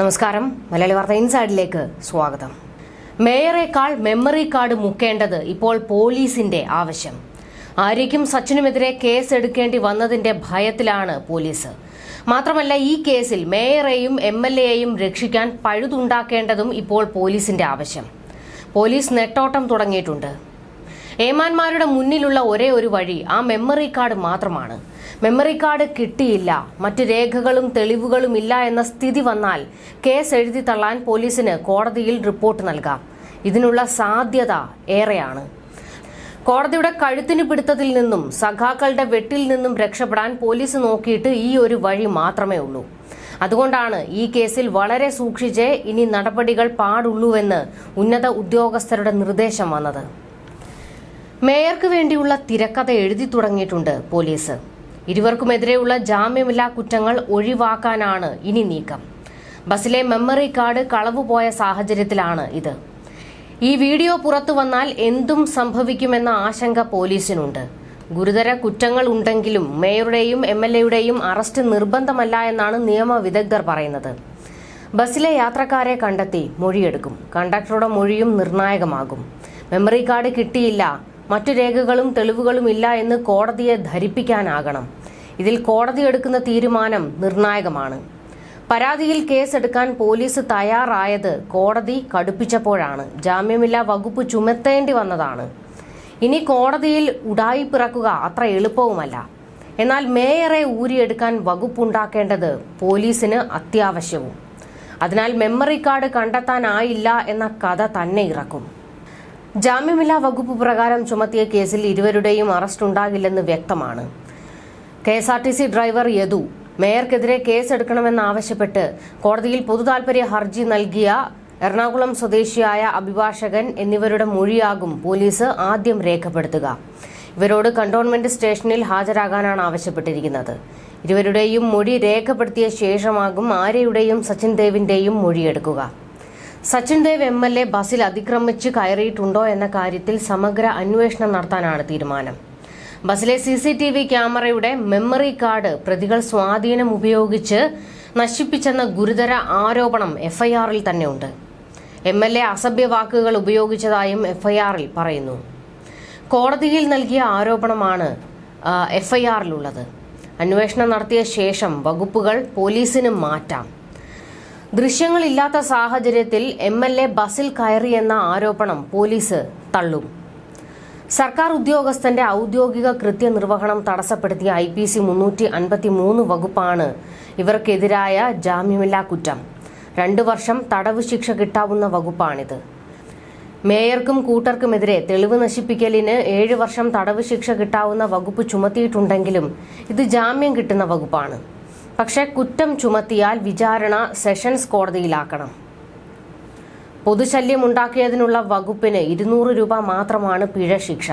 നമസ്കാരം. മലയാളി വാർത്ത ഇൻസൈഡിലേക്ക് സ്വാഗതം. മേയറേക്കാൾ മെമ്മറി കാർഡ് മുക്കേണ്ടത് ഇപ്പോൾ പോലീസിന്റെ ആവശ്യം. ആര്യയ്ക്കും സച്ചിനുമെതിരെ കേസ് എടുക്കേണ്ടി വന്നതിന്റെ ഭയത്തിലാണ് പോലീസ്. മാത്രമല്ല ഈ കേസിൽ മേയറേയും എം എൽ എയെയും രക്ഷിക്കാൻ പഴുതുണ്ടാക്കേണ്ടതും ഇപ്പോൾ പോലീസിന്റെ ആവശ്യം. പോലീസ് നെട്ടോട്ടം തുടങ്ങിയിട്ടുണ്ട്. ഏമാന്മാരുടെ മുന്നിലുള്ള ഒരേ ഒരു വഴി ആ മെമ്മറി കാർഡ് മാത്രമാണ്. മെമ്മറി കാർഡ് കിട്ടിയില്ല. മറ്റു രേഖകളും തെളിവുകളും ഇല്ല എന്ന സ്ഥിതി വന്നാൽ കേസ് എഴുതി തള്ളാൻ പോലീസിന് കോടതിയിൽ റിപ്പോർട്ട് നൽകാം. ഇതിനുള്ള സാധ്യത ഏറെയാണ്. കോടതിയുടെ കഴുത്തിന് പിടുത്തത്തിൽ നിന്നും സഖാക്കളുടെ വെട്ടിൽ നിന്നും രക്ഷപ്പെടാൻ പോലീസ് നോക്കിയിട്ട് ഈ ഒരു വഴി മാത്രമേ ഉള്ളൂ. അതുകൊണ്ടാണ് ഈ കേസിൽ വളരെ സൂക്ഷിച്ചേ ഇനി നടപടികൾ പാടുള്ളൂവെന്ന് ഉന്നത ഉദ്യോഗസ്ഥരുടെ നിർദ്ദേശം വന്നത്. മേയർക്ക് വേണ്ടിയുള്ള തിരക്കഥ എഴുതി തുടങ്ങിയിട്ടുണ്ട് പോലീസ്. ഇരുവർക്കുമെതിരെയുള്ള ജാമ്യമില്ലാ കുറ്റങ്ങൾ ഒഴിവാക്കാനാണ് ഇനി നീക്കം. ബസ്സിലെ മെമ്മറി കാർഡ് കളവുപോയ സാഹചര്യത്തിലാണ് ഇത്. ഈ വീഡിയോ പുറത്തു വന്നാൽ എന്തും സംഭവിക്കുമെന്ന ആശങ്ക പോലീസിനുണ്ട്. ഗുരുതര കുറ്റങ്ങൾ ഉണ്ടെങ്കിലും മേയറുടെയും എം എൽ എയുടെയും അറസ്റ്റ് നിർബന്ധമല്ല എന്നാണ് നിയമ വിദഗ്ധർ പറയുന്നത്. ബസ്സിലെ യാത്രക്കാരെ കണ്ടെത്തി മൊഴിയെടുക്കും. കണ്ടക്ടറുടെ മൊഴിയും നിർണായകമാകും. മെമ്മറി കാർഡ് കിട്ടിയില്ല. മറ്റു രേഖകളും തെളിവുകളും ഇല്ല എന്ന് കോടതിയെ ധരിപ്പിക്കാനാകണം. ഇതിൽ കോടതി എടുക്കുന്ന തീരുമാനം നിർണായകമാണ്. പരാതിയിൽ കേസെടുക്കാൻ പോലീസ് തയ്യാറായത് കോടതി കടുപ്പിച്ചപ്പോഴാണ്. ജാമ്യമില്ലാ വകുപ്പ് ചുമത്തേണ്ടി വന്നതാണ്. ഇനി കോടതിയിൽ ഉടായി പിറക്കുക അത്ര എളുപ്പവുമല്ല. എന്നാൽ മേയറെ ഊരിയെടുക്കാൻ വകുപ്പുണ്ടാക്കേണ്ടത് പോലീസിന് അത്യാവശ്യവും. അതിനാൽ മെമ്മറി കാർഡ് കണ്ടെത്താനായില്ല എന്ന കഥ തന്നെ ഇറക്കും. ജാമ്യമില്ലാ വകുപ്പ് പ്രകാരം ചുമത്തിയ കേസിൽ ഇരുവരുടെയും അറസ്റ്റ് ഉണ്ടാകില്ലെന്ന് വ്യക്തമാണ്. K S R T C driver Yadu മേയർക്കെതിരെ കേസെടുക്കണമെന്നാവശ്യപ്പെട്ട് കോടതിയിൽ പൊതുതാൽപര്യ ഹർജി നൽകിയ എറണാകുളം സ്വദേശിയായ അഭിഭാഷകൻ എന്നിവരുടെ മൊഴിയാകും പോലീസ് ആദ്യം രേഖപ്പെടുത്തുക. ഇവരോട് കണ്ടോൺമെന്റ് സ്റ്റേഷനിൽ ഹാജരാകാനാണ് ആവശ്യപ്പെട്ടിരിക്കുന്നത്. ഇരുവരുടെയും മൊഴി രേഖപ്പെടുത്തിയ ശേഷമാകും ആര്യയുടെയും സച്ചിൻ ദേവിന്റെയും മൊഴിയെടുക്കുക. Sachin Dev M L A ബസ്സിൽ അതിക്രമിച്ച് കയറിയിട്ടുണ്ടോ എന്ന കാര്യത്തിൽ സമഗ്ര അന്വേഷണം നടത്താനാണ് തീരുമാനം. ബസ്സിലെ സി സി ടി വി ക്യാമറയുടെ മെമ്മറി കാർഡ് പ്രതികൾ സ്വാധീനം ഉപയോഗിച്ച് നശിപ്പിച്ചെന്ന ഗുരുതര ആരോപണം എഫ്ഐആറിൽ തന്നെയുണ്ട്. എം എൽ എ അസഭ്യ വാക്കുകൾ ഉപയോഗിച്ചതായും എഫ്ഐആറിൽ പറയുന്നു. കോടതിയിൽ നൽകിയ ആരോപണമാണ് എഫ്ഐആറിലുള്ളത്. അന്വേഷണം നടത്തിയ ശേഷം വകുപ്പുകൾ പോലീസിന് മാറ്റാം. ദൃശ്യങ്ങളില്ലാത്ത സാഹചര്യത്തിൽ എം എൽ എ ബസ്സിൽ കയറിയെന്ന ആരോപണം പോലീസ് തള്ളും. സർക്കാർ ഉദ്യോഗസ്ഥന്റെ ഔദ്യോഗിക കൃത്യനിർവഹണം തടസ്സപ്പെടുത്തിയ ഐ പി സി മുന്നൂറ്റി അൻപത്തി മൂന്ന് വകുപ്പാണ് ഇവർക്കെതിരായ ജാമ്യമില്ലാ കുറ്റം. രണ്ടു വർഷം തടവ് ശിക്ഷ കിട്ടാവുന്ന വകുപ്പാണിത്. മേയർക്കും കൂട്ടർക്കുമെതിരെ തെളിവ് നശിപ്പിക്കലിന് ഏഴ് വർഷം തടവ് ശിക്ഷ കിട്ടാവുന്ന വകുപ്പ് ചുമത്തിയിട്ടുണ്ടെങ്കിലും ഇത് ജാമ്യം കിട്ടുന്ന വകുപ്പാണ്. പക്ഷേ കുറ്റം ചുമത്തിയാൽ വിചാരണ സെഷൻസ് കോടതിയിലാക്കണം. പൊതുശല്യം ഉണ്ടാക്കിയതിനുള്ള വകുപ്പിന് ഇരുന്നൂറ് രൂപ മാത്രമാണ് പിഴ ശിക്ഷ.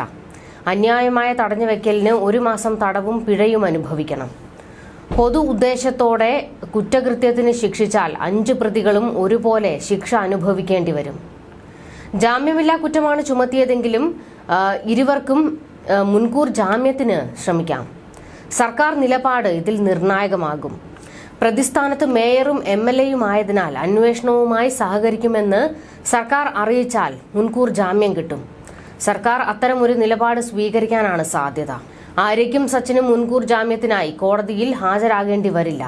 അന്യായമായ തടഞ്ഞുവെക്കലിന് ഒരു മാസം തടവും പിഴയും അനുഭവിക്കണം. പൊതു ഉദ്ദേശത്തോടെ കുറ്റകൃത്യത്തിന് ശിക്ഷിച്ചാൽ അഞ്ച് പ്രതികളും ഒരുപോലെ ശിക്ഷ അനുഭവിക്കേണ്ടി വരും. ജാമ്യമില്ലാ കുറ്റമാണ് ചുമത്തിയതെങ്കിലും ഇരുവർക്കും മുൻകൂർ ജാമ്യത്തിന് ശ്രമിക്കാം. സർക്കാർ നിലപാട് ഇതിൽ നിർണായകമാകും. പ്രതിസ്ഥാനത്ത് മേയറും എം എൽ എയും ആയതിനാൽ അന്വേഷണവുമായി സഹകരിക്കുമെന്ന് സർക്കാർ അറിയിച്ചാൽ മുൻകൂർ ജാമ്യം കിട്ടും. സർക്കാർ അത്തരമൊരു നിലപാട് സ്വീകരിക്കാനാണ് സാധ്യത. ആര്യയ്ക്കും സച്ചിനും മുൻകൂർ ജാമ്യത്തിനായി കോടതിയിൽ ഹാജരാകേണ്ടി വരില്ല.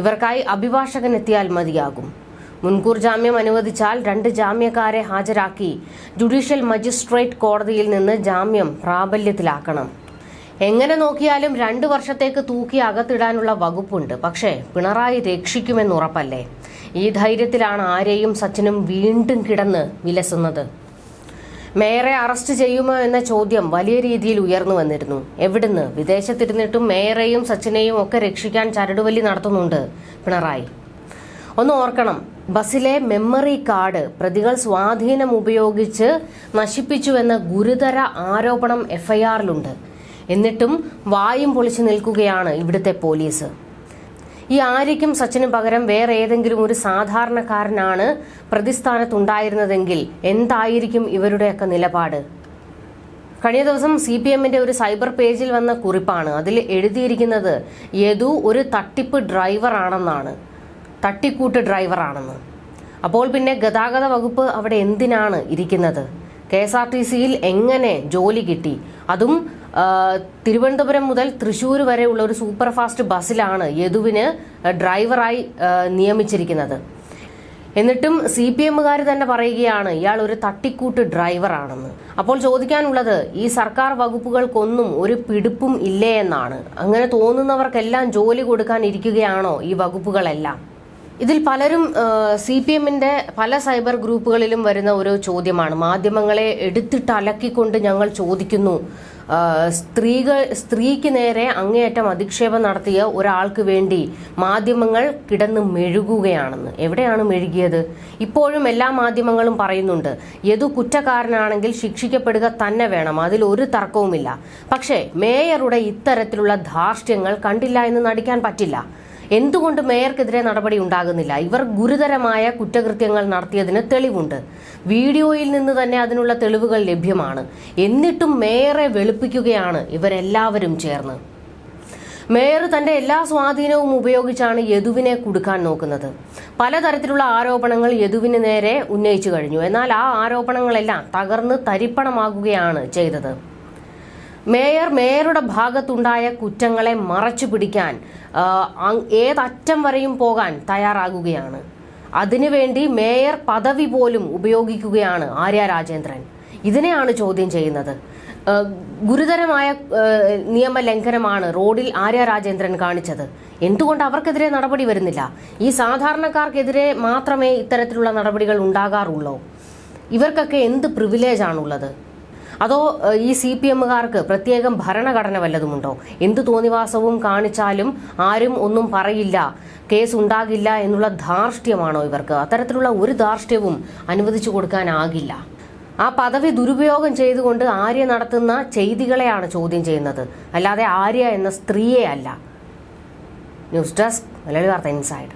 ഇവർക്കായി അഭിഭാഷകൻ എത്തിയാൽ മതിയാകും. മുൻകൂർ ജാമ്യം അനുവദിച്ചാൽ രണ്ട് ജാമ്യക്കാരെ ഹാജരാക്കി ജുഡീഷ്യൽ മജിസ്ട്രേറ്റ് കോടതിയിൽ നിന്ന് ജാമ്യം പ്രാബല്യത്തിലാക്കണം. എങ്ങനെ നോക്കിയാലും രണ്ടു വർഷത്തേക്ക് തൂക്കി അകത്തിടാനുള്ള വകുപ്പുണ്ട്. പക്ഷേ പിണറായി രക്ഷിക്കുമെന്ന് ഉറപ്പല്ലേ? ഈ ധൈര്യത്തിലാണ് ആരെയും സച്ചിനും വീണ്ടും കിടന്ന് വിലസുന്നത്. മേയറെ അറസ്റ്റ് ചെയ്യുമോ എന്ന ചോദ്യം വലിയ രീതിയിൽ ഉയർന്നു വന്നിരുന്നു. എവിടുന്ന്? വിദേശത്തിരുന്നിട്ടും മേയറെയും സച്ചിനെയും ഒക്കെ രക്ഷിക്കാൻ ചരടുവലി നടത്തുന്നുണ്ട് പിണറായി. ഒന്ന് ഓർക്കണം ബസ്സിലെ മെമ്മറി കാർഡ് പ്രതികൾ സ്വാധീനം ഉപയോഗിച്ച് നശിപ്പിച്ചുവെന്ന ഗുരുതര ആരോപണം എഫ്ഐആറിലുണ്ട്. എന്നിട്ടും വായും പൊളിച്ചു നിൽക്കുകയാണ് ഇവിടുത്തെ പോലീസ്. ഈ ആര്യയ്ക്കും സച്ചിനും പകരം വേറെ ഏതെങ്കിലും ഒരു സാധാരണക്കാരനാണ് പ്രതിസ്ഥാനത്തുണ്ടായിരുന്നതെങ്കിൽ എന്തായിരിക്കും ഇവരുടെയൊക്കെ നിലപാട്? കഴിഞ്ഞ ദിവസം സി പി എമ്മിന്റെ ഒരു സൈബർ പേജിൽ വന്ന കുറിപ്പാണ്. അതിൽ എഴുതിയിരിക്കുന്നത് യദു ഒരു തട്ടിപ്പ് ഡ്രൈവർ ആണെന്നാണ് തട്ടിക്കൂട്ട് ഡ്രൈവറാണെന്ന്. അപ്പോൾ പിന്നെ ഗതാഗത വകുപ്പ് അവിടെ എന്തിനാണ് ഇരിക്കുന്നത്? കെ എസ് ആർ ടി സിയിൽ എങ്ങനെ ജോലി കിട്ടി? അതും തിരുവനന്തപുരം മുതൽ തൃശ്ശൂർ വരെയുള്ള ഒരു സൂപ്പർ ഫാസ്റ്റ് ബസ്സിലാണ് യദുവിന് ഡ്രൈവറായി നിയമിച്ചിരിക്കുന്നത്. എന്നിട്ടും സി പി എമ്മുകാർ തന്നെ പറയുകയാണ് ഇയാൾ ഒരു തട്ടിക്കൂട്ട് ഡ്രൈവറാണെന്ന്. അപ്പോൾ ചോദിക്കാനുള്ളത് ഈ സർക്കാർ വകുപ്പുകൾക്കൊന്നും ഒരു പിടിപ്പും ഇല്ലേ എന്നാണ്. അങ്ങനെ തോന്നുന്നവർക്കെല്ലാം ജോലി കൊടുക്കാൻ ഇരിക്കുകയാണോ ഈ വകുപ്പുകളെല്ലാം? ഇതിൽ പലരും സി പി എമ്മിന്റെ പല സൈബർ ഗ്രൂപ്പുകളിലും വരുന്ന ഒരു ചോദ്യമാണ്. മാധ്യമങ്ങളെ എടുത്തിട്ട് അലക്കിക്കൊണ്ട് ഞങ്ങൾ ചോദിക്കുന്നു. സ്ത്രീകൾ സ്ത്രീക്ക് നേരെ അങ്ങേയറ്റം അധിക്ഷേപം നടത്തിയ ഒരാൾക്ക് വേണ്ടി മാധ്യമങ്ങൾ കിടന്ന് മെഴുകുകയാണെന്ന്. എവിടെയാണ് മെഴുകിയത്? ഇപ്പോഴും എല്ലാ മാധ്യമങ്ങളും പറയുന്നുണ്ട്. ഏതു കുറ്റക്കാരനാണെങ്കിൽ ശിക്ഷിക്കപ്പെടുക തന്നെ വേണം. അതിൽ ഒരു തർക്കവുമില്ല. പക്ഷേ മേയറുടെ ഇത്തരത്തിലുള്ള ധാർഷ്ട്യങ്ങൾ കണ്ടില്ല എന്ന് നടിക്കാൻ പറ്റില്ല. എന്തുകൊണ്ട് മേയർക്കെതിരെ നടപടി ഉണ്ടാകുന്നില്ല? ഇവർ ഗുരുതരമായ കുറ്റകൃത്യങ്ങൾ നടത്തിയതിന് തെളിവുണ്ട്. വീഡിയോയിൽ നിന്ന് തന്നെ അതിനുള്ള തെളിവുകൾ ലഭ്യമാണ്. എന്നിട്ടും മേയറെ വെളുപ്പിക്കുകയാണ് ഇവരെല്ലാവരും ചേർന്ന്. മേയർ തന്റെ എല്ലാ സ്വാധീനവും ഉപയോഗിച്ചാണ് യദുവിനെ കുടുക്കാൻ നോക്കുന്നത്. പലതരത്തിലുള്ള ആരോപണങ്ങൾ യദുവിന് നേരെ ഉന്നയിച്ചു കഴിഞ്ഞു. എന്നാൽ ആ ആരോപണങ്ങളെല്ലാം തകർന്ന് തരിപ്പണമാകുകയാണ് ചെയ്തത്. മേയർ മേയറുടെ ഭാഗത്തുണ്ടായ കുറ്റങ്ങളെ മറച്ചു പിടിക്കാൻ ഏതറ്റം വരെയും പോകാൻ തയ്യാറാകുകയാണ്. അതിനുവേണ്ടി മേയർ പദവി പോലും ഉപയോഗിക്കുകയാണ് ആര്യ രാജേന്ദ്രൻ. ഇതിനെയാണ് ചോദ്യം ചെയ്യുന്നത്. ഗുരുതരമായ നിയമലംഘനമാണ് റോഡിൽ ആര്യ രാജേന്ദ്രൻ കാണിച്ചത്. എന്തുകൊണ്ട് അവർക്കെതിരെ നടപടി വരുന്നില്ല? ഈ സാധാരണക്കാർക്കെതിരെ മാത്രമേ ഇത്തരത്തിലുള്ള നടപടികൾ ഉണ്ടാകാറുള്ളൂ. ഇവർക്കൊക്കെ എന്ത് പ്രിവിലേജ് ആണുള്ളത്? അതോ ഈ സി പി എമ്മുകാർക്ക് പ്രത്യേകം ഭരണഘടന വല്ലതുമുണ്ടോ? എന്ത് തോന്നിവാസവും കാണിച്ചാലും ആരും ഒന്നും പറയില്ല കേസ് ഉണ്ടാകില്ല എന്നുള്ള ധാർഷ്ട്യമാണോ ഇവർക്ക്? അത്തരത്തിലുള്ള ഒരു ധാർഷ്ട്യവും അനുവദിച്ചു കൊടുക്കാനാകില്ല. ആ പദവി ദുരുപയോഗം ചെയ്തുകൊണ്ട് ആര്യ നടത്തുന്ന ചെയ്തികളെയാണ് ചോദ്യം ചെയ്യുന്നത്. അല്ലാതെ ആര്യ എന്ന സ്ത്രീയെ അല്ല. ന്യൂസ് ഡെസ്ക് മലയാളി വാർത്ത ഇൻസൈഡ്.